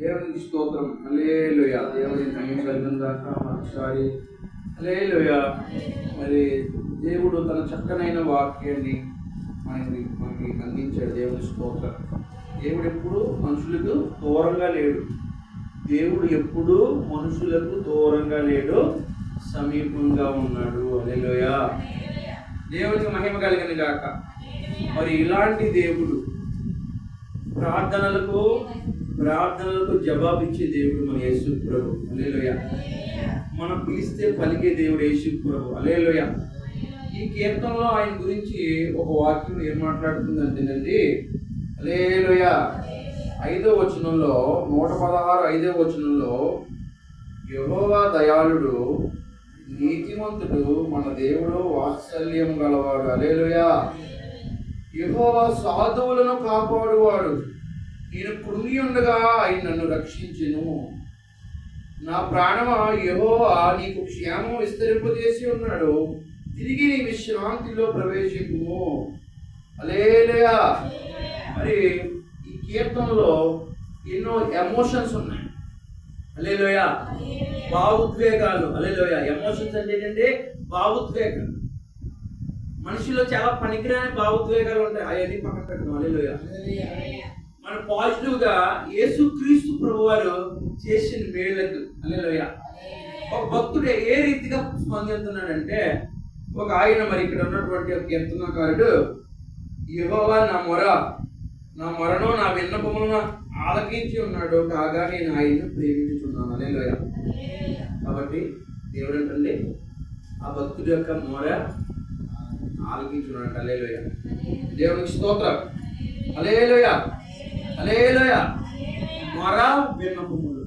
దేవునికి స్తోత్రం. అలేలుయ దేవుని సమయం కలిగిన దాకా ఒకసారి అలేలుయ మరి దేవుడు తన చక్కనైన వాక్యాన్ని మనకి మనకి అందించాడు. దేవుని స్తోత్రం. దేవుడు ఎప్పుడు మనుషులకు దూరంగా లేడు. దేవుడు ఎప్పుడు మనుషులకు దూరంగా లేడు. సమీపంగా ఉన్నాడు. అలేలుయ దేవునికి మహిమ కలిగిన గాక. మరి ఇలాంటి దేవుడు ప్రార్థనలకు ప్రార్థనలకు జవాబిచ్చే దేవుడు మన యేసు ప్రభు. అలేలోయ మనం పిలిస్తే పలికే దేవుడు యేసు ప్రభు. అలేలోయ ఈ కీర్తనలో ఆయన గురించి ఒక వాక్యం ఏం మాట్లాడుతుందంటేనండి అలేలోయ ఐదో వచనంలో నూట పదహారు ఐదో వచనంలో యహోవా దయాళుడు నీతిమంతుడు మన దేవుడు వాత్సల్యం గలవాడు. అలేలుయా యహోవా సాధువులను కాపాడువాడు. నేను కృంగి ఉండగా ఆయన నన్ను రక్షించెను. నా ప్రాణమ యహోవా నీకు క్షేమం విస్తరింపజేసి ఉన్నాడు. తిరిగి నీ విశ్రాంతిలో ప్రవేశింపుము. అలేలయా మరి ఈ కీర్తనలో ఎన్నో ఎమోషన్స్ ఉన్నాయి. అలేలోయ భావోద్వేగాలు. అలేలోయ ఎమోషన్స్ అంటే ఏంటంటే భావోద్వేగాలు మనిషిలో చాలా పనికిరాని భావోద్వేగాలు ఉంటాయి. అవన్నీ పక్కన పెట్టడం అలేలోయ మన పాజిటివ్గా యేసు క్రీస్తు ప్రభు వారు చేసిన మేళ్ళకు అలేలోయ ఒక భక్తుడు ఏ రీతిగా స్పందిస్తున్నాడంటే ఒక ఆయన మరి ఇక్కడ ఉన్నటువంటి ఒక కీర్తనకారుడు యెహోవా నా మొర నా మొరను నా విన్నపములను ఆలకించి ఉన్నాడు కాగా నేను ఆయన్ను ప్రేమించుచున్నాను. అలేలోయ కాబట్టి దేవుడు ఏంటండి ఆ భక్తుడి యొక్క మొర ఆలకించున్నాడు. అలేలోయ దేవునికి స్తోత్రం. అలేలోయ అలేలోయ మొర విన్నపములు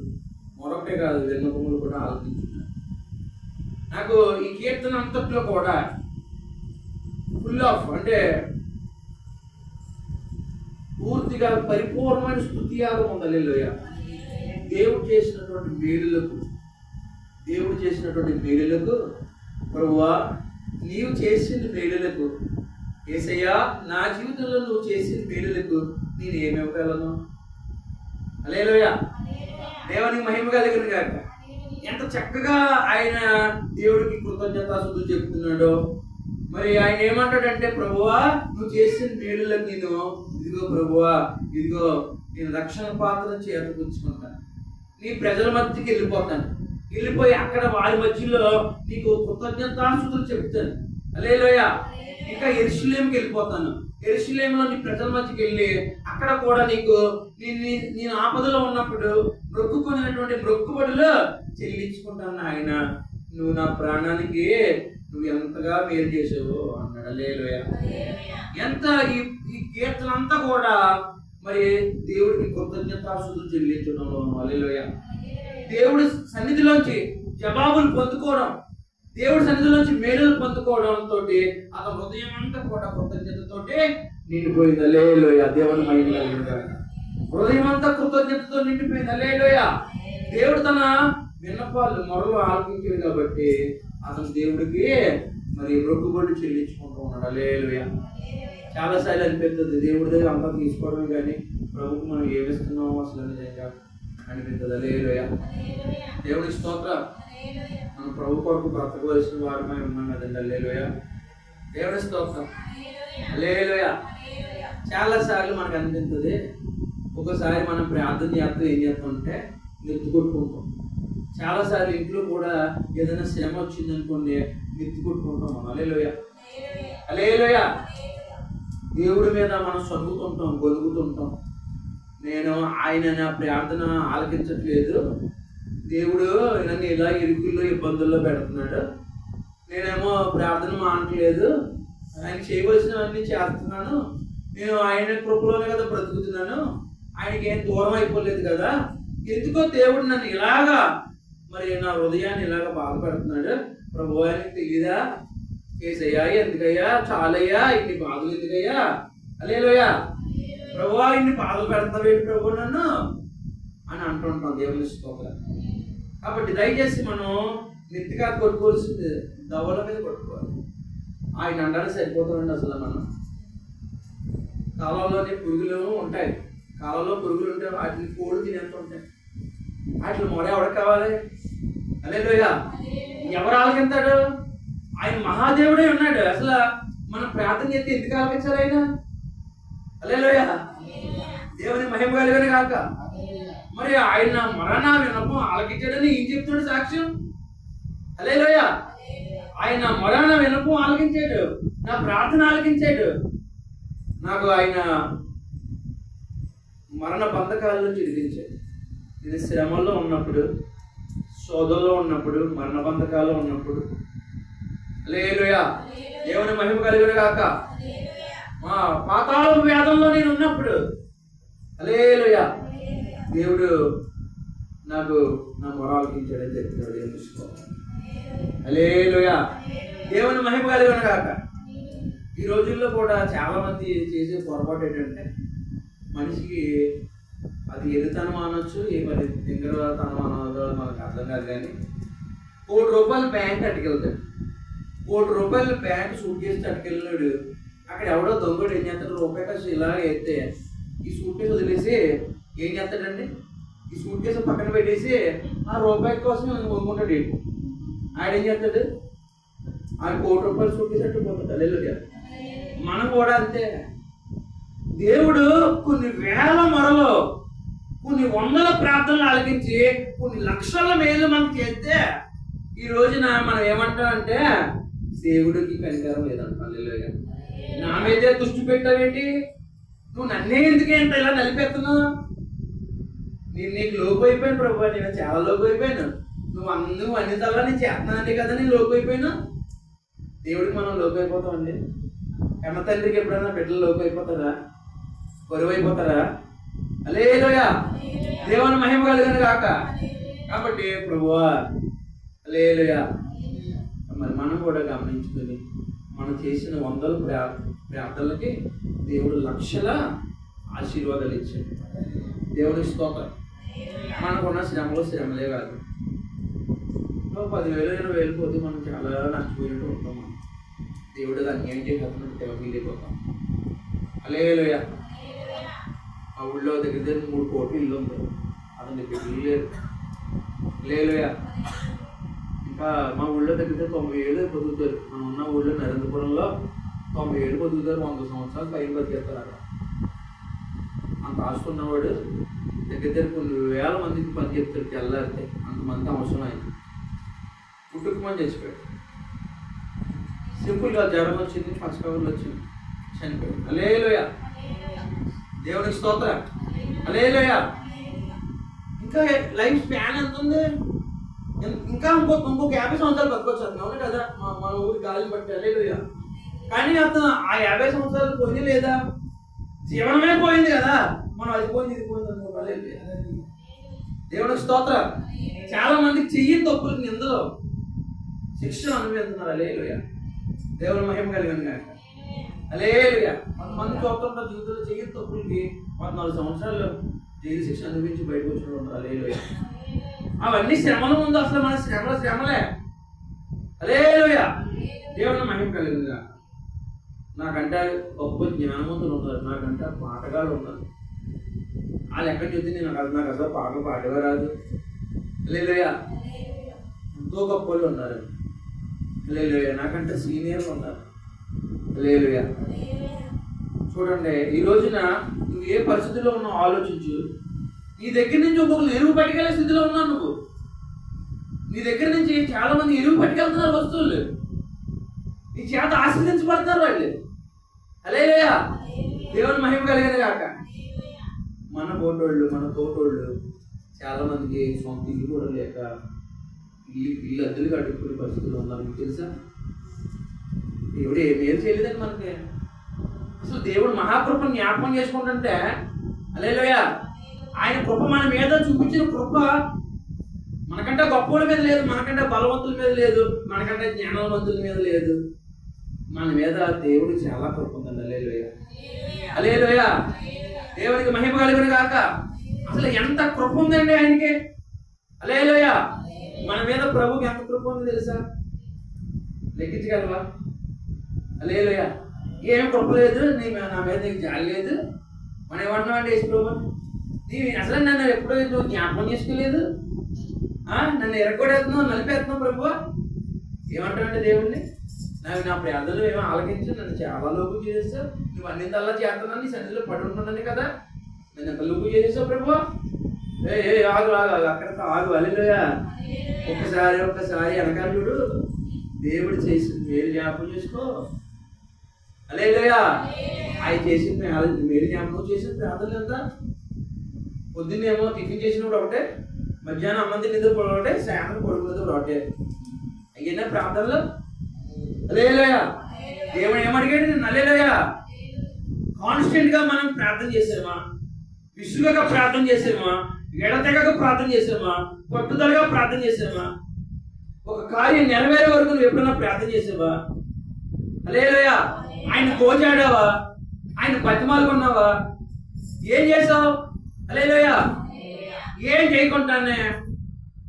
మొరొకటే కాదు విన్నపములు కూడా ఆలకించున్నాడు నాకు ఈ కీర్తన అంతట్లో కూడా ఫుల్ ఆఫ్ అంటే పూర్తిగా పరిపూర్ణమైన స్థుతియాగం ఉంది అల్లెలోయ దేవుడు చేసినటువంటి మేలులకు దేవుడు చేసినటువంటి మేలులకు ప్రభువా నీవు చేసిన మేలులకు ఏసయ్యా నా జీవితంలో నువ్వు చేసిన మేలులకు నేను ఏమి ఇవ్వగలను? అలేలోయ దేవునికి మహిమ కలిగిన గాక. ఎంత చక్కగా ఆయన దేవుడికి కృతజ్ఞతాసులు చెప్తున్నాడో. మరి ఆయన ఏమంటాడంటే ప్రభువా నువ్వు చేసిన మేలులకు నేను ఇదిగో ప్రభువా ఇదిగో నేను రక్షణ పాత్ర చేతపుచ్చుకుంటాను నీ ప్రజల మధ్యకి వెళ్ళిపోతాను. వెళ్ళిపోయి అక్కడ వారి మధ్యలో నీకు కృతజ్ఞతాసులు చెప్తాను. అలేలోయ ఇంకా ఎరుసలేంకి వెళ్ళిపోతాను. ఎరుసలేంలో నీ ప్రజల మధ్యకి వెళ్ళి అక్కడ కూడా నీకు నేను నీ- నేను ఆపదలో ఉన్నప్పుడు మొక్కుకునేటువంటి మొక్కుబడులు చెల్లించుకుంటాను ఆయన నువ్వు నా ప్రాణానికి నువ్వు ఎంతగా మేలు చేసావు అన్నాడు. అలేలోయ ఎంత ఈ ఈ కీర్తనంతా కూడా మరి దేవుడికి కృతజ్ఞతాసులు చెల్లించడం అలేలోయ దేవుడి సన్నిధిలోంచి జవాబులు పొందుకోవడం దేవుడి సన్నిధిలోంచి మేలులు పొందుకోవడంతో అతని హృదయం అంతా కూడా కృతజ్ఞతతో నిండిపోయింది. అలేలోయ దేవుని మహిమ హృదయం అంతా కృతజ్ఞతతో నిండిపోయింది. అలేలోయ దేవుడు తన విన్నపాలు మొరలు ఆలకించాడు కాబట్టి అతను దేవుడికి మరి మొక్కుబడి చెల్లించుకుంటూ ఉన్నాడు. అలేలుయ చాలాసార్లు అనిపిస్తుంది. దేవుడి దగ్గర అంతా తీసుకోవడమే కానీ ప్రభుకి మనం ఏమిస్తున్నామో అసలు నిజంగా అనిపిస్తుంది అలేలుయ. దేవుడి స్తోత్రం. మనం ప్రభు కొరకు బ్రతకవలసిన వారమై ఉన్నాం కదండి. అల్లేలుయ దేవుడి స్తోత్రం. అలేలుయ. చాలా సార్లు మనకు అనిపిస్తుంది. ఒకసారి మనం ప్రార్థన చేస్తూ ఏం చేస్తామంటే నెత్తుకొట్టుకుంటాం కొట్టుకుంటాం ఇంట్లో కూడా ఏదైనా శ్రమ వచ్చిందనుకోండి నెత్తుకొట్టుకుంటాం మనం. అలేలోయ. అలేలోయ. దేవుడి మీద మనం చదువుతుంటాం గొలుగుతుంటాం. నేను ఆయన నా ప్రార్థన ఆలకించట్లేదు. దేవుడు నన్ను ఇలా ఇరుకుల్లో ఇబ్బందుల్లో పెడుతున్నాడు. నేనేమో ప్రార్థన మానట్లేదు. ఆయన చేయవలసినవన్నీ చేస్తున్నాను. నేను ఆయన కృపలోనే కదా బ్రతుకుతున్నాను. ఆయనకి ఏం దూరం అయిపోలేదు కదా. ఎందుకో దేవుడు నన్ను ఇలాగా మరి నా హృదయాన్ని ఇలాగ బాధపడుతున్నాడు ప్రభు ఆయనకి తెలియదా కేసయ్యా ఎందుకయ్యా? చాలయ్యా ఇన్ని బాధలు ఎందుకయ్యా? అలేలోయా ప్రభు ఇన్ని బాధలు పెడతావేంటి ప్రభు నన్ను? అని అంటుంటాం దేవుని స్తోత్రం. కాబట్టి దయచేసి మనం నిత్తిగా కొట్టుకోవాల్సింది దవల మీద కొట్టుకోవాలి. ఆయన అండాలి సరిపోతుందండి అసలు మనం. కాలంలోనే పురుగులు ఉంటాయి. కాలంలో పురుగులు ఉంటాయి వాటిని కోళ్ళు తినేస్తూ ఉంటాయి. వాటిని మొర ఎవడ కావాలి? లేదా ఎవరు ఆలకింతాడు? ఆయన మహాదేవుడే ఉన్నాడు. అసలు మనం ప్రార్థన చేస్తే ఎందుకు ఆలకించాలి ఆయన? అలేలోయ దేవుని మహిమ కలిగిన కాక మరి ఆయన మరణ వినపం ఆలకించాడని ఏం చెప్తున్నాడు సాక్ష్యం? అలే ఆయన మరణ వినపం ఆలకించాడు. నా ప్రార్థన ఆలకించాడు. నాకు ఆయన మరణ బంధకాల నుంచి విధించాడు నేను శ్రమలో ఉన్నప్పుడు శోధంలో ఉన్నప్పుడు మరణ బంధకాల్లో ఉన్నప్పుడు. లేలుయా దేవుని మహిమ కలిగిన కాక పాతాళ వేదంలో నేను ఉన్నప్పుడు. అలేలుయా దేవుడు నాకు నా మొరాలకించాడని చెప్తాడు దేవుని స్తోత్రం. హల్లెలూయా. దేవుని మహిమ కలిగిన కాక ఈ రోజుల్లో కూడా చాలా మంది చేసే పొరపాటు ఏంటంటే మనిషికి అది ఎదుతనం అనొచ్చు ఏ మరి తింగరతనం అనదో మనకు అర్థం కాదు కానీ కోటి రూపాయలు బ్యాంక్ అట్టుకెళ్తాడు కోటి రూపాయలు బ్యాంక్ సూట్ కేసు అట్టుకెళ్ళినాడు అక్కడ ఎవడో దొంగడు ఏం చేస్తాడు? రూపాయి కాసు ఇలా ఎత్తే ఈ సూట్ కేసు వదిలేసి ఏం చేస్తాడండి? ఈ సూట్ కేసు పక్కన పెట్టేసి ఆ రూపాయి కోసం కొనుక్కుంటాడు ఏంటి ఆయన ఏం చేస్తాడు? ఆయన కోటి రూపాయలు సూట్ కేసు అట్టుకుపోతాడు అల్లెలు మనం కూడా అంతే. దేవుడు కొన్ని వేల మొరలు కొన్ని వందల ప్రార్థనలు ఆలకించి కొన్ని లక్షల మేలు మనకి చేస్తే ఈ రోజున మనం ఏమంటామంటే దేవుడికి కనికరం లేదంట నా మీదే దృష్టి పెట్టావేంటి? నువ్వు నన్నే ఎందుకేంట ఇలా నలిపేస్తున్నావు? నేను నీకు లోపు అయిపోయాను ప్రభు నేను చాలా లోపు అయిపోయాను నువ్వు అన్ని నువ్వు అన్ని తల్లా నేను చేస్తున్నానంటే కదా నేను లోపు అయిపోయాను దేవుడికి మనం లోపు అయిపోతామండి కన్న తండ్రికి ఎప్పుడైనా బిడ్డలు లోపు అయిపోతారా బరువు అయిపోతారా అలేలోయ దేవుని మహిమ కలిగిన కాక కాబట్టి ప్రభువా అలేలోయ మరి మనం కూడా గమనించుకొని మనం చేసిన వందల ప్రా ప్రార్థనలకి దేవుడు లక్షల ఆశీర్వాదాలు ఇచ్చాడు. దేవుని స్తోత్రం. మనకున్న శ్రమలు శ్రమలే కాదు. పదివేలు ఇరవై వేలు పోతే మనం చాలా నష్టపోయినట్టు ఉంటాం మనం. దేవుడు అది అన్యాయం చేసేస్తున్నట్టు తెగమిగిలిపోతాం అలేలోయ ఆ ఊళ్ళో దగ్గర దగ్గర మూడు కోట్లు ఇల్లు ఉంది. అతని దగ్గర ఇల్లు లేదు మా ఊళ్ళో దగ్గర తొంభై ఏళ్ళు బతుకుతారు. మనం ఉన్న ఊళ్ళో నరేంద్రపురంలో తొంభై ఏళ్ళు బతుకుతారు వంద సంవత్సరాలు పైన బతికేస్తారు అక్కడ అంత ఆస్తి దగ్గర దగ్గర కొన్ని వేల మందికి పని చెప్తారు తెల్లారితే. అంతమంది అవసరం ఆయన పుట్టుకుమని చచ్చిపోయాడు సింపుల్గా జ్వరం వచ్చింది పచ్చకవర్లు వచ్చింది చనిపోయాడు. అలేలోయ దేవునికి స్తోత్ర. అలేలోయ ఇంకా లైఫ్ స్పాన్ ఎంత ఉంది? ఇంకా ఇంకో ఇంకొక యాభై సంవత్సరాలు బతకొచ్చు అతను అవును కదా? మా మన ఊరి గాలి పట్టలేదు కానీ అతను ఆ యాభై సంవత్సరాలు పోయింది లేదా? జీవనమే పోయింది కదా. మనం అది పోయింది ఇది పోయింది అనుకోవాలి హల్లెలూయా. స్తోత్ర చాలా మందికి చెయ్యి తప్పులు నిందలో శిక్ష అనుభవిస్తున్నారు. అలేలుయ దేవుని మహిమ కలిగిన గాక. అలేలుయ కొంతమంది చూస్తుంటారు జీవితంలో చెయ్యి తప్పులకి పద్నాలుగు సంవత్సరాలు జైలు శిక్ష అనుభవించి బయటకు వచ్చినట్టు ఉంటారు. అలేలుయ అవన్నీ శ్రమల ముందు అసలు మన శ్రమల శ్రమలే. అలేలుయ దేవుని మహిమ కలిగిన గాక నాకంటే గొప్ప జ్ఞానవంతులు ఉన్నారు నాకంటే పాటగాళ్ళు ఉన్నారు వాళ్ళు ఎక్కడ చూస్తే నేను నాకు నాకు అసలు పాటలు పాడగా రాదు. లేలుయా ఎంతో గొప్ప వాళ్ళు ఉన్నారు. లేలుయా నాకంటే సీనియర్లు ఉన్నారు. లేలుయా చూడండి ఈ రోజున నువ్వు ఏ పరిస్థితిలో ఉన్నావు ఆలోచించు. నీ దగ్గర నుంచి ఒక్కొక్కరు ఎరువు పట్టుకెళ్ళే స్థితిలో ఉన్నావు నువ్వు. నీ దగ్గర నుంచి చాలా మంది ఎరువు పట్టుకెళ్తున్నారు వస్తువులు. నీ చేత ఆశీర్దించబడతారు వాళ్ళు. అలేలుయా. దేవుని మహిమ కలిగిన కాక మన పోటోళ్ళు మన తోటోళ్ళు చాలా మందికి సొంత ఇల్లు కూడా లేక ఇల్లు ఇల్లు అద్దెలు కట్టుకునే పరిస్థితులు ఉన్నారు. మీకు తెలుసా? దేవుడు ఏమేం చేయలేదండి మనకి. అసలు దేవుడు మహాకృప జ్ఞాపకం చేసుకుంటుంటే అలేలోయ. ఆయన కృప మన మీద చూపించిన కృప మనకంటే గొప్పల మీద లేదు మనకంటే బలవంతుల మీద లేదు మనకంటే జ్ఞానవంతుల మీద లేదు. మన మీద దేవుడు చాలా కృప ఉందండి. అలేలోయ అలేలోయ దేవుడికి మహిమ కలిగిన కాక అసలు ఎంత కృప ఉందండి ఆయనకి? అలేలోయ మన మీద ప్రభుకి ఎంత కృప ఉంది తెలుసా? లెక్కించగలవా? అలేలోయ ఏం కృప లేదు నీ నా మీద నీకు జాలి లేదు. మనం ఏమన్నామండి యేసు ప్రభు నీ అసలు నన్ను ఎప్పుడూ నువ్వు జ్ఞాపకం చేసుకోలేదు? ఆ, నన్ను ఎరగొడేస్తున్నావు నలిపేస్తున్నావు ప్రభు ఏమంటానంటే దేవుణ్ణి? నాకు నా ప్రార్థనలు ఏమో ఆలకించు నన్ను చాలా లోపు చేసేస్తావు నువ్వు అన్ని తల్లా చేస్తున్నాను నీ సన్నిధిలో పడి ఉంటున్నాను కదా? నన్ను ఎంత లోపు చేసేసావు ప్రభు ఏ ఏ ఆగు ఆగు అక్కడ ఆగు అల్లిలోయా ఒక్కసారి ఒక్కసారి వెనకాల చూడు. దేవుడు చేసిన మేలు జ్ఞాపకం చేసుకో. అలేలోయా ఆయన చేసిన మేలు మేలు జ్ఞాపకం చేసిన ప్రార్థనలు ఎంత? పొద్దున్నేమో టిఫిన్ చేసినప్పుడు ఒకటే మధ్యాహ్నం అమ్మ తినేది ఒకటే సాయంత్రం పడుకునేది ఒకటే. అయ్యన్న ప్రార్థనలు? అలేలోయా దేవుడు ఏమడిగాడు నేను అలేలోయా కాన్స్టెంట్గా మనం ప్రార్థన చేసామా? విసుగగా ప్రార్థన చేసామా? ఎడతెగక ప్రార్థన చేసామా? పట్టుదలగా ప్రార్థన చేసామా? ఒక కార్యం నెరవేరే వరకు నువ్వు ఎప్పుడైనా ప్రార్థన చేసావా? అలేలోయా ఆయన కోచాడావా ఆయన బతిమాలుకున్నావా ఏం చేసావు? అలేలోయా ఏం చేయకుండానే?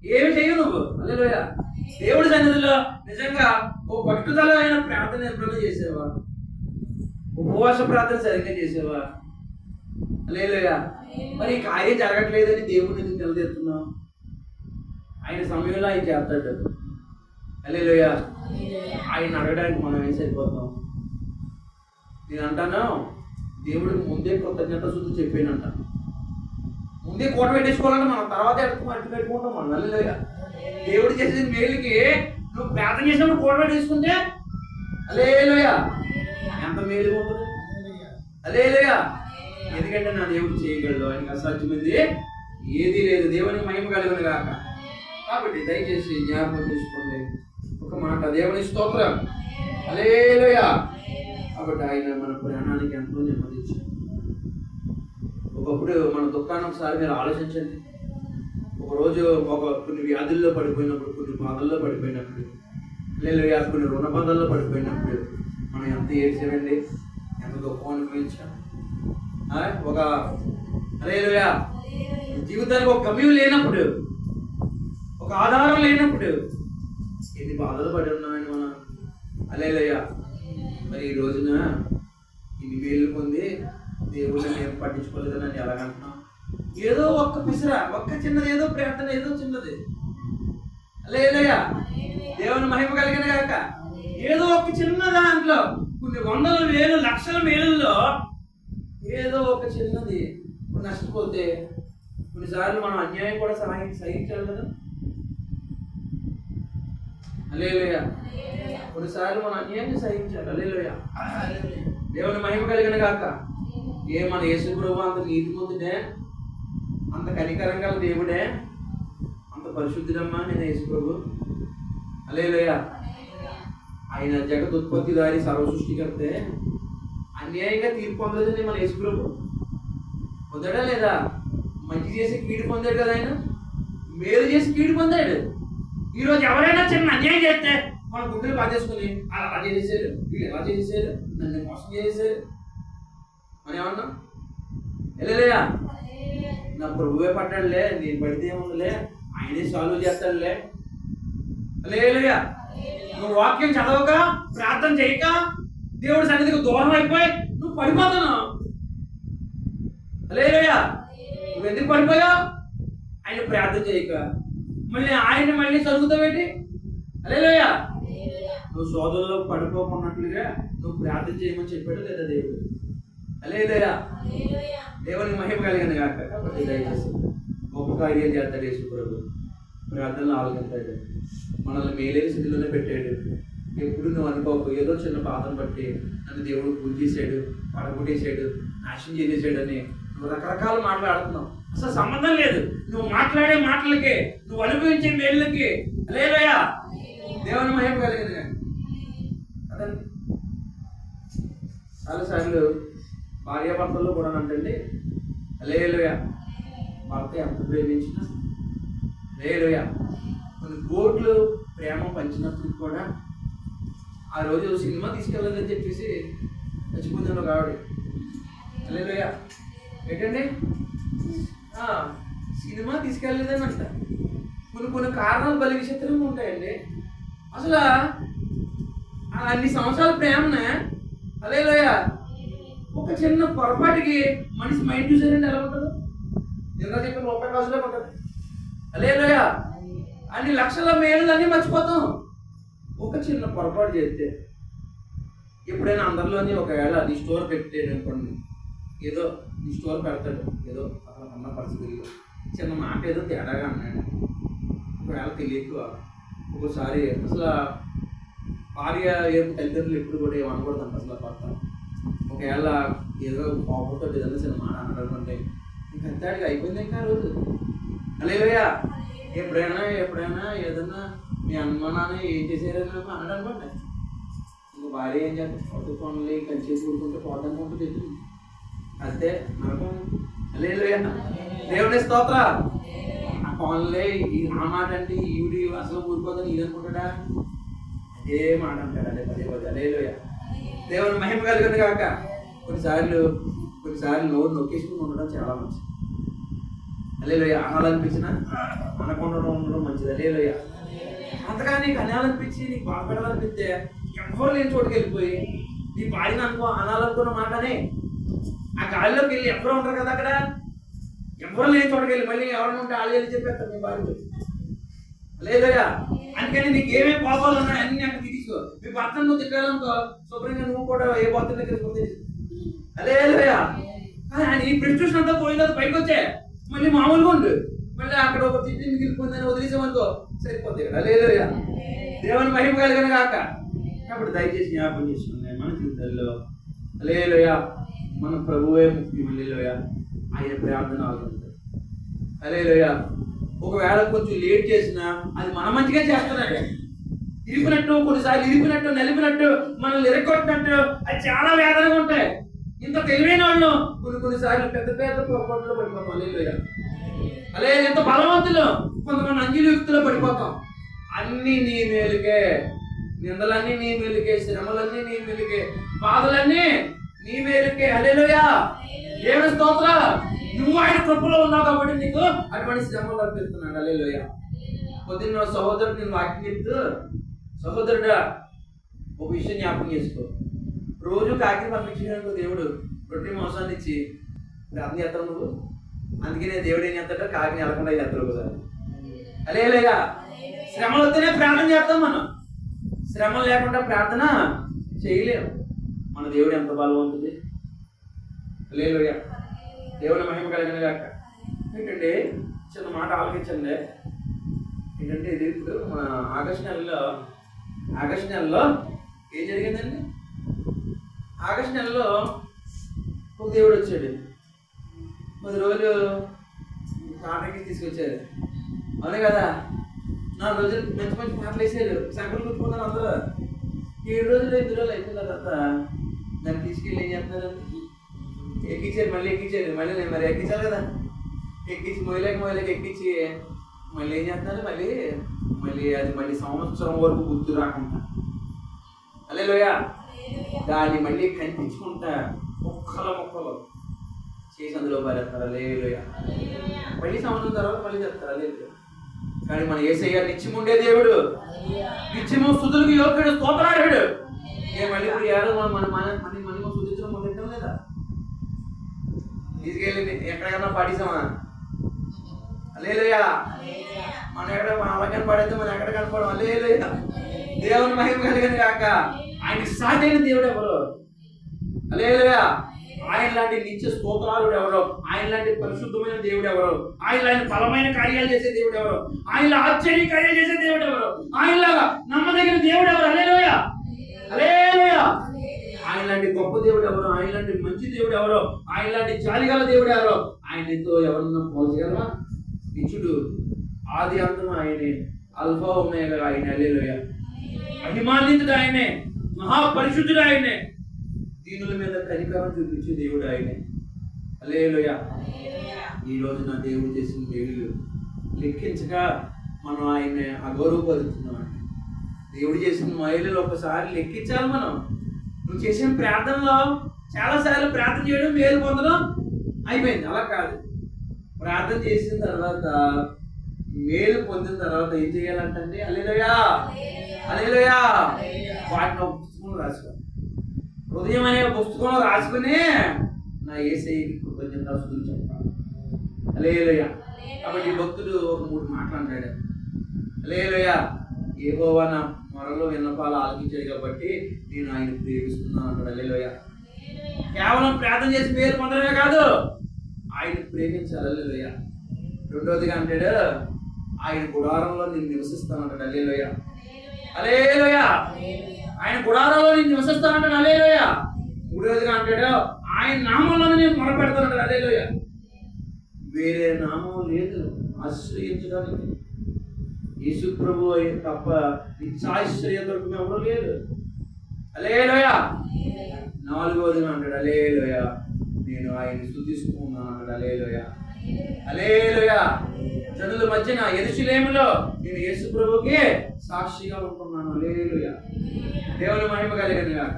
ఏమి చేయవు నువ్వు? అలేలోయా దేవుడి సన్నిధిలో నిజంగా ఓ పట్టుదలైన ప్రార్థన ఎప్పుడైనా చేసావా? ఉపవాస ప్రార్థన సరిగ్గా చేసావా? లేలుగా మరి ఈ కార్యం జరగట్లేదని దేవుడిని ఎందుకు నిలదీస్తున్నావు? ఆయన సమయంలో ఆయన చేస్తాడు. అలేలుయ ఆయన అడగడానికి మనం ఏం సరిపోతాం? నేను అంటాను దేవుడికి ముందే కృతజ్ఞత శుద్ధి చెప్పానంట. ముందే కోట పెట్టేసుకోవాలంటే మనం తర్వాత ఎడుకు అడ్డు పెట్టుకుంటాం మనం అల్లేలుయ దేవుడు చేసిన మేలుకి నువ్వు ప్రార్థన చేసినప్పుడు కోట పెట్టేసుకుంటే అలేలుయ ఎంత మేలు ఉంటుంది? అలేలుయా ఎందుకంటే నా దేవుడు చేయగలడు ఆయనకి అసాధ్యమైంది ఏది లేదు. దేవుని మహిమ కలిగిన కాక కాబట్టి దయచేసి జ్ఞాపకం చేసుకోండి. ఒక మాట దేవుని స్తోత్రం. అలేలుయా కాబట్టి ఆయన మన ప్రాణానికి ఎంతో నెమ్మదించాడు ఒకప్పుడు మన దుఃఖాన్ని ఒకసారి మీరు ఆలోచించండి. ఒకరోజు ఒక కొన్ని వ్యాధుల్లో పడిపోయినప్పుడు కొన్ని బాధల్లో పడిపోయినప్పుడు లేదా కొన్ని రుణ బాధల్లో పడిపోయినప్పుడు మనం ఎంత ఏడ్చామండి ఎంత దుఃఖం అనుభవించాం? ఒక ఒక అరేలుయా! జీవితానికి ఒక గమ్యం లేనప్పుడు ఒక ఆధారం లేనప్పుడు ఎన్ని బాధలు పడి ఉన్నామని మనం. అలేలయ్యా మరి ఈ రోజున ఇన్ని వేలు పొంది దేవుడిని నేను పట్టించుకోలేదని నేను ఎలాగంటున్నాం ఏదో ఒక్క పిసర ఒక్క చిన్నది ఏదో ప్రార్థన ఏదో చిన్నది. అలేలయ్యా దేవుని మహిమ కలిగిన కాక. ఏదో ఒక చిన్న దాంట్లో కొన్ని వందల వేలు లక్షల వేలుల్లో ఏదో ఒక చిన్నది నష్టపోతే కొన్నిసార్లు మనం అన్యాయం కూడా సహాయం సహించాలి కదా? అలేలుయ కొన్నిసార్లు మనం అన్యాయం సహించాలి. అలేలుయ దేవుని మహిమ కలిగిన కాక. ఏ మన యేసు ప్రభు అంత నీతిమంతుడే అంత కనికరం గల దేవుడే అంత పరిశుద్ధుడమ్మా నేను యేసు ప్రభు. అలేలుయ ఆయన జగత్ ఉత్పత్తిదారి సర్వ సృష్టికర్తే అన్యాయంగా తీర్పు పొందలేదని మన యేసు ప్రభు. పొందడా లేదా? మంచి చేసి కీడు పొందాడు కదా ఆయన. మేలు చేసి కీడు పొందాడు. ఈరోజు ఎవరైనా చిన్న అన్యాయం చేస్తే మన గుండెలు బాధేసుకుని అలా అలా చేసేసారు వీళ్ళు ఎలా చేసేసారు నన్ను మోసం చేసేసారు అని ఏమన్నా వెళ్ళలేయా నా ప్రభువే పట్టాడులే నేను పడితే ఏముందిలే? ఆయనే సాల్వ్ చేస్తాడులే. లేయా నువ్వు వాక్యం చదవక ప్రార్థన చేయక దేవుడి సన్నిధికి దూరం అయిపోయి నువ్వు పడిపోతున్నావు లేయా నువ్వు ఎందుకు పడిపోయావు? ఆయన ప్రార్థన చేయక. మళ్ళీ ఆయన మళ్ళీ చదువుతావేంటి లేయా నువ్వు సోదరులో పడిపోకున్నట్లుగా నువ్వు ప్రార్థన చేయమని చెప్పాడు లేదా దేవుడు? అలేదయా దేవుని మహిమ కలిగింది కాక కాబట్టి దయచేసి గొప్ప కార్యాలు చేస్తాడు యేసు ప్రభు. ప్రార్థనలు ఆలకిస్తాడు మనల్ని మేలేని స్థితిలోనే పెట్టాడు. ఎప్పుడు నువ్వు అనుకోకు. ఏదో చిన్న బాధను బట్టి నన్ను దేవుడు పూజ చేశాడు పడగొట్టేశాడు నాశనం చేసేసాడు అని నువ్వు రకరకాల మాట్లాడుతున్నావు అసలు సంబంధం లేదు. నువ్వు మాట్లాడే మాటలకి నువ్వు అనుభవించే మేళ్ళకి. లేదయా దేవుని మహిమ కలిగింది కదండి చాలాసార్లు భార్యాభర్తల్లో కూడా అంటండి లేలుయ భర్త ఎంత ప్రేమించినా లేలుయ కొన్ని కోట్లు ప్రేమ పంచినప్పుడు కూడా ఆ రోజు సినిమా తీసుకెళ్ళదని చెప్పేసి చచ్చిపోతున్నాడు ఒక ఆవిడ. లేలుయ ఏంటండి? సినిమా తీసుకెళ్ళలేదని అంట కొన్ని కొన్ని కారణాలు బలి విచిత్రంగా ఉంటాయండి. అసలు ఆ అన్ని సంవత్సరాల ప్రేమనే అలేలోయ ఒక చిన్న పొరపాటుకి మనిషి మైండ్ చూసారండి ఎలా ఉంటుంది? నిన్న చెప్పిన రూపాయి కాసులే ఉంటుంది అలేలోయ అన్ని లక్షల మేలులన్నీ మర్చిపోతాం. ఒక చిన్న పొరపాటు చేస్తే ఎప్పుడైనా అందరిలోని ఒకవేళ నీ స్టోర్ పెట్టాడు అనుకోండి ఏదో నీ స్టోర్ పెడతాడు ఏదో అక్కడ ఉన్న పరిస్థితుల్లో. చిన్న మాట ఏదో తేడాగా అన్నాడు. ఒకవేళ తెలియక ఒకసారి అసలు భార్య ఏం తల్లిదండ్రులు ఎప్పుడు కూడా ఏం అసలు భర్త. ఒకవేళ ఏదో కోపంతో ఏదైనా సినిమా మాట ఇంకా అంతాడికి అయిపోయింది ఇంకా రోజు. అలేవయ్యా ఎప్పుడైనా ఎప్పుడైనా ఏదన్నా మీ అమ్మ నాన్న ఏం చేశారని అన్నాడు అనుకోండి. ఇంకో భార్య ఏం చేస్తారు కొత్త పనులు కలిసి ఊరుకుంటే పోతాను ఉంటుంది తెలియదు అంతే నరకం. అలేలుయ్యా దేవుని స్తోత్ర. ఆ పనులే ఈ ఆ మాట అంటే ఈవిడి అసలు ఊరుకోదని ఇది అనుకుంటాడా అదే మాట అంటాడు అదే పదే పదే. అలేలుయ్యా దేవుని మహిమ కలిగింది కాక కొన్నిసార్లు కొన్నిసార్లు నోరు నొక్కేసుకుని ఉండడం చాలా మంచిది. అల్లేలోయ అనాలనిపించిన అనకుండా ఉండడం మంచిది. అల్లేలోయ. అంతగా నీకు అనాలనిపించి నీకు బాధపడాలనిపిస్తే ఎవరు లేని చోటుకి వెళ్ళిపోయి నీ భార్యను అనుకో అనాలనుకున్న మాటనే ఆ గాలిలోకి వెళ్ళి ఎవరు ఉంటారు కదా అక్కడ? ఎవరు లేని చోటుకి వెళ్ళి మళ్ళీ ఎవరైనా ఉంటే వాళ్ళు వెళ్ళి చెప్పేస్తారు మీ భార్య లేదయ్యా. అందుకని నీకు ఏమేమి పాపాలు ఉన్నాయి అన్ని అక్కడ తీసుకో. మీ భర్తను నువ్వు తిట్టాలనుకో శుభ్రంగా నువ్వు కూడా ఏ భర్త దగ్గర అలేదయ్యా ఆయన ఈ ప్రిస్క్రిప్షన్ అంతా పోయిన తర్వాత పైకి వచ్చే. మళ్ళీ మామూలుగా ఉండు. మళ్ళీ అక్కడ ఒక తిట్టి మిగిలిపోయిందని వదిలేసామనుకో సరిపోద్ది ఇక్కడ లేదయ్యా దేవుని మహిమ కలిగిన కాక కాబట్టి దయచేసి జ్ఞాపకం చేసుకున్నాయి మన జీవితాల్లో లేలోయ మన ప్రభువే ముఖ్యం. లేలోయ ఆయన ప్రార్థన ఆగుతుంది. అలేలోయ ఒకవేళ కొంచెం లేట్ చేసినా అది మన మంచిగా చేస్తున్నాడు. ఇరిపినట్టు కొన్నిసార్లు ఇరిపినట్టు నలిపినట్టు మనల్ని ఇరగొట్టినట్టు అది చాలా వేదనగా ఉంటాయి. ఇంత తెలివైన వాళ్ళు కొన్ని కొన్నిసార్లు పెద్ద పెద్ద పొరపాట్లు పడిపోతాం. అలేలోయ అలే ఎంత బలవంతులు. కొంతమంది అంజలి యుక్తులు పడిపోతాం. అన్ని నీ మేలుకే. నిందలన్నీ నీ మేలుకే. శ్రమలన్నీ నీ మేలుకే. బాధలన్నీ నీ మేలుకే. అలేలోయా దేవుని స్తోత్ర నువ్వు ఆయన కృపలో ఉన్నావు కాబట్టి నీకు అటువంటి శ్రమలు కల్పిస్తున్నాడు. అలేలోయ పొద్దున్న సహోదరుడు నేను వాక్యం చెప్తూ సహోదరుడా ఒక విషయం జ్ఞాపకం చేసుకో. రోజు కాకి పంపించడానికి దేవుడు రొట్టె మాంసాన్ని ఇచ్చి ప్రార్థన చేస్తావు నువ్వు? అందుకే నేను దేవుడు ఏం చేస్తాడో కాకిని వెళ్ళకుండా చేస్తారు కదా అలేలేగా శ్రమలు వస్తేనే ప్రార్థన చేస్తాం మనం. శ్రమ లేకుండా ప్రార్థన చేయలేము మన దేవుడు ఎంత బలవంతుది లేలుగా దేవుని మహిమ కలిగిన గాక. ఏంటంటే చిన్న మాట ఆలోచించండి. ఏంటంటే ఇది ఇప్పుడు మన ఆగస్ట్ నెలలో ఆగస్ట్ నెలలో ఏం జరిగిందండి? ఆగస్ట్ నెలలో ఒక దేవుడు వచ్చాడు. పది రోజులు పాటకి తీసుకొచ్చారు. అవునే కదా? నాలుగు రోజులు మంచి మంచి పాటలు వేసారు. సంకలు కుట్టుకున్నారు అందరూ. ఏడు రోజులు ఎనిమిది రోజులు అయిపోయిన తర్వాత దాన్ని తీసుకెళ్ళి ఏం చేస్తారు? ఎక్కించారు మళ్ళీ ఎక్కించారు మళ్ళీ నేను మరి ఎక్కించాలి కదా. ఎక్కించి మొయలేక మొయలేక ఎక్కించి మళ్ళీ ఏం చేస్తున్నారు? మళ్ళీ మళ్ళీ అది మళ్ళీ సంవత్సరం వరకు గుర్తు రాకుండా. అలే లోయ దాన్ని మళ్ళీ కనిపించుకుంటా మొక్కల మొక్కలు. చేసి అందులో పారేస్తారు. అలే లోయ మళ్ళీ సంవత్సరం తర్వాత మళ్ళీ చెప్తారు. అలే కానీ మన ఏసయ్య నిత్యముండే దేవుడు. నిత్యము స్థుతులకు యోగ్యుడు స్తోత్రాడు ఏ మళ్ళీ ఇప్పుడు ఎవరు మన మన మన మన మనం స్థుతించడం మొదలెట్టం లేదా తీసుకెళ్ళి ఎక్కడికన్నా పడేసామా? అలేలుయా మనం ఎక్కడ మన అలాగే పడైతే మనం ఎక్కడ కనపడం అలేలుయా దేవుని మహిమ కలిగింది కాక ఆయనకి సాటైన దేవుడు ఎవరు? అలేలుయా ఆయన లాంటి నిత్య స్తోత్రాలు ఎవరు? ఆయన లాంటి పరిశుద్ధమైన దేవుడు ఎవరు? ఆయన లాంటి బలమైన కార్యాలు చేసే దేవుడు ఎవరు? ఆయన ఆశ్చర్య కార్యాలు చేసే దేవుడు ఎవరు? ఆయనలాగా నమ్మదగిన దేవుడు ఎవరు? అలేలోయా అలేలోయా ఆయన లాంటి గొప్ప దేవుడు ఎవరో? ఆయన లాంటి మంచి దేవుడు ఎవరో? ఆయన లాంటి జాలిగల దేవుడు ఎవరో? ఆయనతో ఎవరన్నా పోల్చగలవా నిత్యుడు ఆది అంతం ఆయనే. అల్ఫా ఒమేగా ఆయన. అల్లెలోయ అభిమానితుడు ఆయనే. మహాపరిశుద్ధుడు ఆయనే. దీనుల మీద కనికరం చూపించే దేవుడు ఆయనే. అలేలోయ ఈ రోజు నా దేవుడు చేసిన దేవుడు లెక్కించగా మనం ఆయన అగౌరవపరుతున్నాం. దేవుడు చేసిన మహిళలు ఒకసారి లెక్కించాలి మనం. నువ్వు చేసిన ప్రార్థనలో చాలాసార్లు ప్రార్థన చేయడం మేలు పొందడం అయిపోయింది. అలా కాదు. ప్రార్థన చేసిన తర్వాత మేలు పొందిన తర్వాత ఏం చేయాలంటే అలేలోయా అలేలోయా వాటిని ఒక పుస్తకంలో రాసుకో హృదయం అనే పుస్తకంలో రాసుకుని నా ఏసై కృతజ్ఞతాస్తులు చెప్పాలి అలేలోయ కాబట్టి ఈ భక్తుడు ఒక మూడు మాటలు అంటాడు. లేలోయ ఏహోవా నా మొరలో విన్నపాలు ఆలకించాడు కాబట్టి నేను ఆయన ప్రేమిస్తున్నాను అంటాడు. అల్లేలోయ కేవలం ప్రార్థన చేసి పేరు పొందడమే కాదు ఆయన ప్రేమించాలి అల్లేలోయ రెండోదిగా అంటాడు ఆయన గుడారంలో నేను నివసిస్తాను అంటాడు. అల్లేలోయ అలేలోయ ఆయన గుడారంలో నేను నివసిస్తాను అంటాడు. అలేలోయ మూడోదిగా అంటాడు ఆయన నామంలో నేను మొరపెడతాను అంటాడు. అలేలోయ వేరే నామం లేదు. ఆశ్రయించడానికి యేసు ప్రభు తప్ప నిత్యాశ్రయ దొరకం ఎవరు లేదు అలేలోయా నాలుగోది అంటాడు అలేలోయా నేను ఆయన స్థుతిస్తున్నాను అన్నాడు అలేలోయా అలేలోయా జనుల మధ్యన ఎరుసలేములో నేను యేసు ప్రభుకి సాక్షిగా ఉంటున్నాను. అలేలోయ దేవుని మహిమ కలిగింది కాక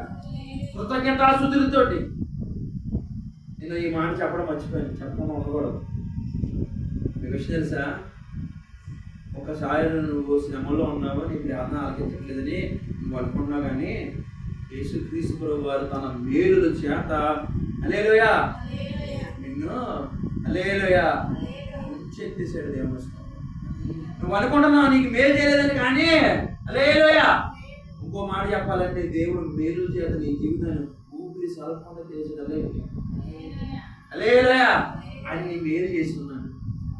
కృతజ్ఞతాశుద్ధులతోటి నేను ఈ మాట చెప్పడం మర్చిపోయాను. చెప్పడం ఉండకూడదు. మీకు విషయం తెలుసా? ఒకసారి నువ్వు శ్రమలో ఉన్నావు? నీ ప్రార్థన ఆలకించట్లేదని నువ్వు అనుకున్నావు కానీ యేసుక్రీస్తు ప్రభు వారు తన మేలుల చేత అలేలోయా నిన్ను అలేలోయా ముంచెత్తేసాడు దేవుని నువ్వు అనుకుంటున్నావు నీకు మేలు చేయలేదని కానీ అలేలోయా ఇంకో మాట చెప్పాలంటే దేవుడు మేలు చేత నీ జీవితాన్ని ఊపిరి సలపంగా చేసాడు అలేలోయా అలేలోయా అని నీ మేలు చేస్తున్నాను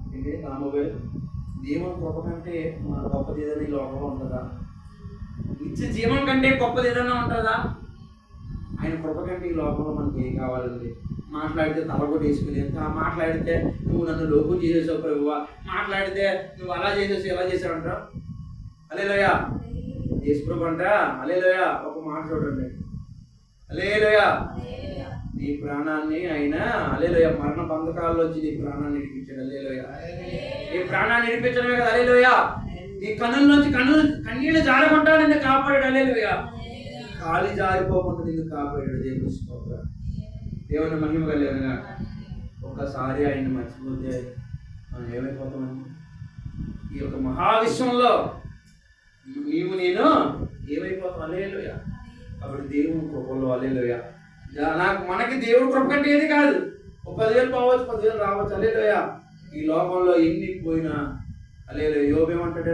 ఎందుకంటే రామగారు? జీవం కృప కంటే మన గొప్పది ఏదైనా ఈ లోకంలో ఉంటుందా? ఇచ్చే జీవం కంటే గొప్పది ఏదైనా ఉంటుందా? ఆయన కృప కంటే ఈ లోకంలో మనకి ఏం కావాలండి? మాట్లాడితే తలగొట్టి వేసుకుని ఎంత మాట్లాడితే నువ్వు నన్ను లోపు చేసేసావు ప్రభువా మాట్లాడితే నువ్వు అలా చేసేసి ఎలా చేసావు అంటావు అలేలోయ యేసుప్రభు అంట అలేలోయ ఒక మాట చూడండి. అలేలోయ నీ ప్రాణాన్ని ఆయన అలేలోయ మరణ బంధకాల్లోంచి నీ ప్రాణాన్ని విడిపించాడు అలేలోయ నీ ప్రాణాన్ని విడిపించడమే కదా అలేలోయ నీ కన్నుల్లోంచి కన్ను కన్నీళ్ళు జారకుండా నిన్ను కాపాడాడు అలేలోయ కాలి జారిపోకుండా నిన్ను కాపాడాడు దేవుని స్తోత్రం. దేవుని మహిమ కలిగిన ఒక్కసారి ఆయన మర్చిపోతే మనం ఏమైపోతామని ఈ యొక్క మహావిశ్వంలో నీవు నేను ఏమైపోతాం? అలేలోయ కాబట్టి దేవుని కృపలో అలేలోయ నాకు మనకి దేవుడు కృప కంటే ఏది కాదు. ఒక పదివేలు పోవచ్చు పదివేలు రావచ్చు. అలేలోయ ఈ లోకంలో ఎన్ని పోయినా అలేలో యోగేమంటాడు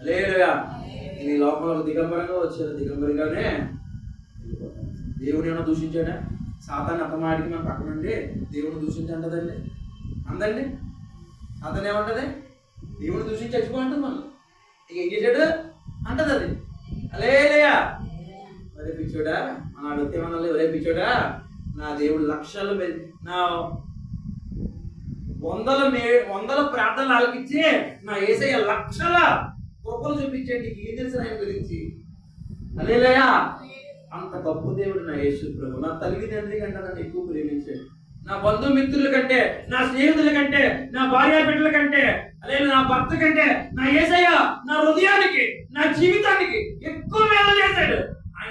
అలేలోయ నేను ఈ లోకంలో దిగంబరంగా వచ్చాను దిగంబరిగానే. దేవుని ఏమైనా దూషించాడా? సాతాన్ని అత్తమాడికి మన పక్కన నుండి దేవుని దూషించంటదండి. అందండి. సాతాన్ ఏమంటది? దేవుని దూషించి చచ్చిపోంటుంది మనం ఇక ఏం చేశాడు? అంటది అది. అలేలయా ఒరే పిచ్చోడా మన అడిగితే మనల్ని ఒరే పిచ్చోడా నా దేవుడు లక్షలు నా వందల మే వందల ప్రార్థనలు ఆలకించి నా ఏసయ్య లక్షల కృపలు చూపించండి ఏం తెలుసు ఆయన గురించి. అదేలేయా అంత గొప్ప దేవుడు నా యేసు ప్రభు. నా తల్లిదండ్రి కంటే నన్ను ఎక్కువ ప్రేమించాడు. నా బంధుమిత్రుల కంటే నా స్నేహితుల కంటే నా భార్య బిడ్డల కంటే అదే నా భర్త కంటే నా ఏసయ్య నా హృదయానికి నా జీవితానికి ఎక్కువ మేలు చేశాడు.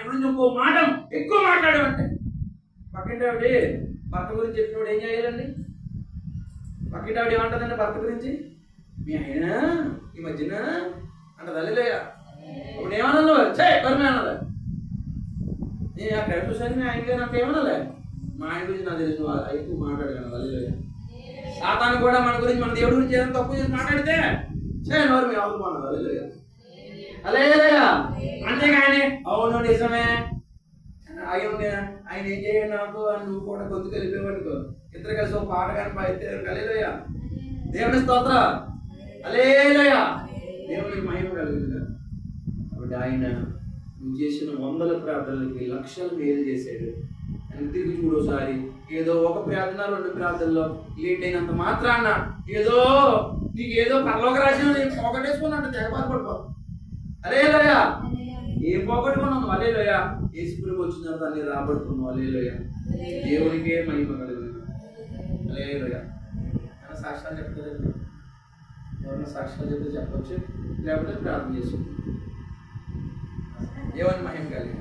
గురించి ఇంకో మాట ఎక్కువ మాట్లాడమంటే. పక్కింటి ఆవిడ భర్త గురించి చెప్పినప్పుడు ఏం చేయాలండి? పక్కింటి ఆవిడ ఏమంటుందండి భర్త గురించి? మీ ఆయన ఈ మధ్యన అంత అల్లేయ ఇప్పుడు ఏమన్నా చే పరిమే అన్నదా. నేను అక్కడ చూసాను మీ ఆయన నాకు ఏమనలే? మా ఆయన గురించి నాకు తెలిసిన ఆ- ఎక్కువ మాట్లాడగలను అల్లేయ సాతాను కూడా మన గురించి మన దేవుడి గురించి ఏదైనా తప్పు చేసి మాట్లాడితే చే నోరు మీ అవతల అన్నది అల్లేయ అలేయ అంతేగాని అవును నిజమే. అయి ఉండే ఆయన ఏం చేయండి నాకు? అని నువ్వు కూడా గొంతు కలిపేవాడుకో ఇద్దరు కలిసి ఒక పాట కానీ పాడితే అలేలోయ దేవుని స్తోత్ర. అలేలోయ దేవునికి మహిమ కలుగుతుంది కాబట్టి ఆయన నువ్వు చేసిన వందల ప్రార్థనలకి లక్షలు మేలు చేశాడు. అని తిరిగి చూడోసారి ఏదో ఒక ప్రార్థన రెండు ప్రార్థనలో లేట్ అయినంత మాత్రాన ఏదో నీకు ఏదో పర్లోక రాసిన నేను పోగొట్టేసుకున్నట్టు తెగబాధ పడిపోతావు అలేలోయ ఏం పోగొట్టుకున్నాను అలేలోయ ఏసుకుని వచ్చిన తర్వాత అన్ని రాబడుతున్నావు. అలేలోయ దేవునికే మహిమ కలుగుతుంది అలేలోయ ఏమైనా సాక్ష్యాలు చెప్తారండి ఎవరైనా సాక్ష్యాలు చెప్తే చెప్పొచ్చు. లేకపోతే ప్రార్థన చేసుకుంటాం దేవుని మహిమ కలిగి.